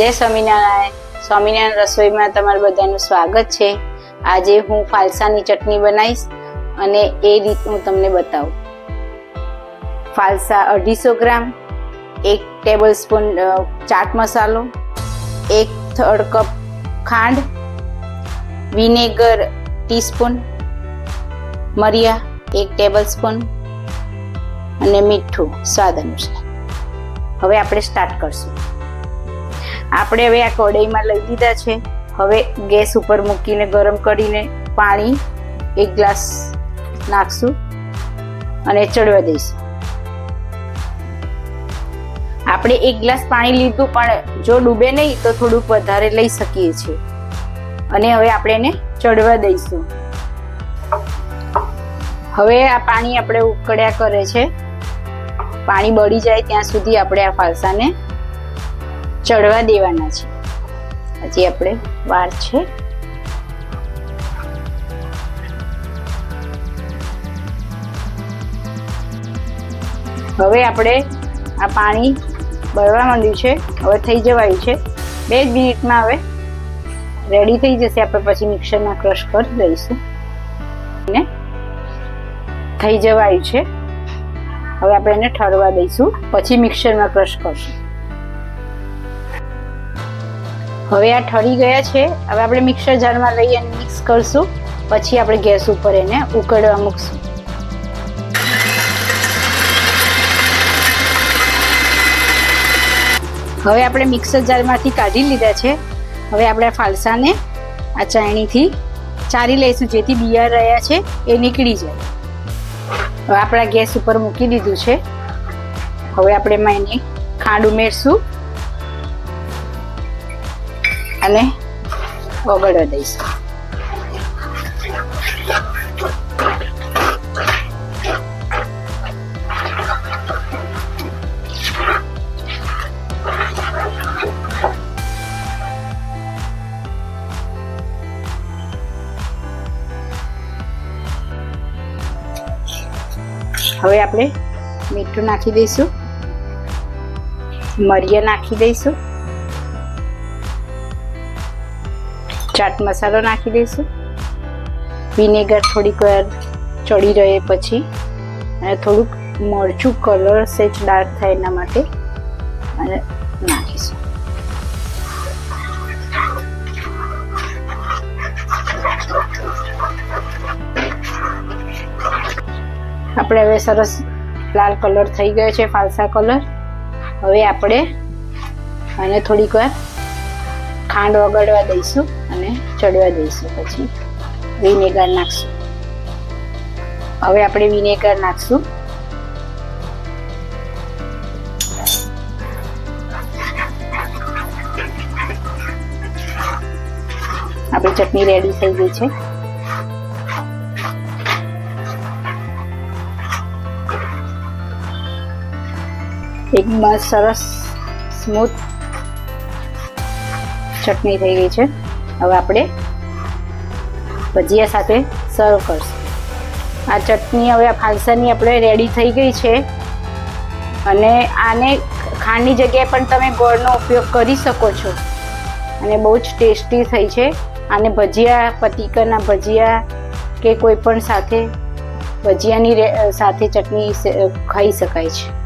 જય સ્વામિનારાયણ. સ્વામિનારાયણ રસોઈમાં તમારું બધાનું સ્વાગત છે. આજે હું ફાલસાની ચટણી બનાવીશ અને એ રીત હું તમને બતાવું. ફાલસા અઢીસો ગ્રામ, એક ટેબલ સ્પૂન ચાટ મસાલો, એક થર્ડ કપ ખાંડ, વિનેગર ટીસ્પૂન, મરિયા એક ટેબલ સ્પૂન અને મીઠું સ્વાદ અનુસાર. હવે આપણે સ્ટાર્ટ કરશું. આપણે હવે આ કઢાઈમાં લઈ લીધા છે. હવે ગેસ ઉપર મૂકીને ગરમ કરીને પાણી એક ગ્લાસ નાખશું અને ચડવા દઈશું. આપણે એક ગ્લાસ પાણી લીધું, પણ જો ડૂબે નહીં તો થોડુંક વધારે લઈ શકીએ છીએ. અને હવે આપણે એને ચડવા દઈશું. હવે આ પાણી આપણે ઉકળ્યા કરે છે. પાણી બળી જાય ત્યાં સુધી આપણે આ ફાલસાને ચડવા દેવાના છે. હજી આપણે વાર છે. હવે આપણે આ પાણી બળવા માંડ્યું છે. હવે થઈ જવાયું છે. બે જ મિનિટમાં હવે રેડી થઈ જશે. આપણે પછી મિક્સરમાં ક્રશ કરી દઈશું. અને થઈ જવાયું છે. હવે આપણે એને ઠરવા દઈશું. પછી મિક્સરમાં ક્રશ કરશું. હવે આ ઠરી ગયા છે. હવે આપણે મિક્સર જારમાં લઈ અને મિક્સ કરશું. પછી આપણે ગેસ ઉપર એને ઉકળવા મૂકશું. હવે આપણે મિક્સર જારમાંથી કાઢી લીધા છે. હવે આપણે ફાલસાને આ ચાયણીથી ચારી લઈશું, જેથી બિયાર રહ્યા છે, એ નીકળી જાય. હવે આપણા ગેસ ઉપર મૂકી દીધું છે. હવે આપણે એમાં એની ખાંડ ઉમેરશું. અને ઓગળવા દઈશું. હવે આપણે મીઠું નાખી દઈશું. મરિયા નાખી દઈશું. ચાટ મસાલો નાખી દઈશું. વિનેગર થોડીક વાર ચડી રહે પછી. અને થોડુંક મરચું કલર સેજ ડાર્ક થાય એના માટે. અને નાખીશું. આપણે હવે સરસ લાલ કલર થઈ ગયો છે, ફાલસા કલર. હવે આપણે અને થોડીક વાર ખાંડ વગાડવા દઈશું. અને ચડવા દઈશું પછી. વિનેગર નાખશું. હવે આપણે વિનેગર નાખશું. આપણી ચટણી રેડી થઈ ગઈ છે. એકદમ સરસ સ્મૂથ ચટણી થઈ ગઈ છે. હવે આપણે ભજીયા સાથે સર્વ કરશું. આ ચટણી હવે આ ફાલસાની આપણે રેડી થઈ ગઈ છે. અને આને ખાંડની જગ્યાએ પણ તમે ગોળનો ઉપયોગ કરી શકો છો. અને બહુ જ ટેસ્ટી થઈ છે. આને ભજીયા પતિકરના ભજીયા કે કોઈ પણ સાથે ભજીયાની સાથે ચટણી ખાઈ શકાય છે.